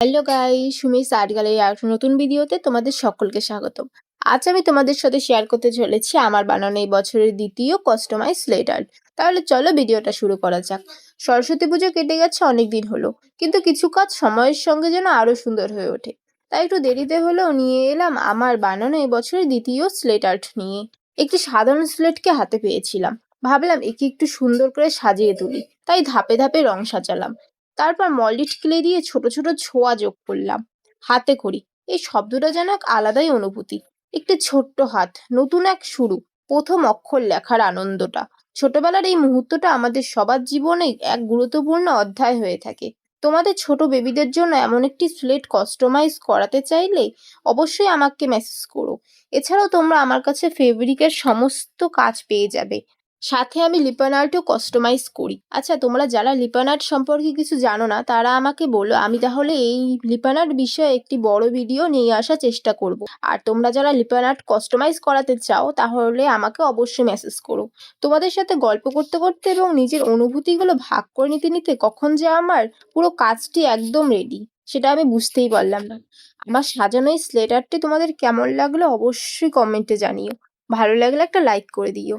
Hello guy Sumi art gallery আর নতুন ভিডিওতে তোমাদের সকলকে স্বাগতম। আজ আমি তোমাদের সাথে শেয়ার করতে চলেছি আমার বানানো এই বছরের দ্বিতীয় কাস্টমাইজ স্লেট আর্ট তাহলে চলো ভিডিওটা শুরু করা যাক। সরস্বতী পুজো কেটে গেছে অনেক দিন হলো, কিন্তু কিছু কাজ সময়ের সঙ্গে যেন আরও সুন্দর হয়ে ওঠে। তাই একটু দেরিতে হলেও নিয়ে এলাম আমার বানানো এই বছরের দ্বিতীয় স্লেট আর্ট নিয়ে। একটি সাধারণ স্লেটকে হাতে পেয়েছিলাম। ভাবলাম একে একটু সুন্দর করে সাজিয়ে তুলি, তাই ধাপে ধাপে রং সাজালাম। তারপর মলিড ক্লে দিয়ে ছোট ছোট ছোঁয়া যোগ করলাম। হাতে করি। এই শব্দটা যেন এক আলাদাই অনুভূতি। একটি ছোট্ট হাত, নতুন এক শুরু, প্রথম অক্ষর লেখার আনন্দটা। ছোটবেলার এই মুহূর্তটা আমাদের সবার জীবনে এক গুরুত্বপূর্ণ অধ্যায় হয়ে থাকে। তোমাদের ছোট বেবিদের জন্য এমন একটি স্লেট কাস্টমাইজ করাতে চাইলে অবশ্যই আমাকে মেসেজ করো। এছাড়াও তোমরা আমার কাছে ফেব্রিকের সমস্ত কাজ পেয়ে যাবে। সাথে আমি লিপন আর্টও কাস্টমাইজ করি। আচ্ছা তোমরা যারা লিপন আর্ট সম্পর্কে কিছু জানো না, তারা আমাকে বলো। আমি তাহলে এই লিপন আর্ট বিষয়ে একটি বড় ভিডিও নিয়ে আসার চেষ্টা করব। আর তোমরা যারা লিপন আর্ট কাস্টমাইজ করাতে চাও, তাহলে আমাকে অবশ্যই মেসেজ করো। তোমাদের সাথে গল্প করতে করতে এবং নিজের অনুভূতিগুলো ভাগ করে নিতে নিতে কখন যে আমার পুরো কাজটি একদম রেডি সেটা আমি বুঝতেই পারলাম না। আমার সাজানো এই স্লেটারটি তোমাদের কেমন লাগল অবশ্যই কমেন্টে জানিও। ভালো লাগলে একটা লাইক করে দিও।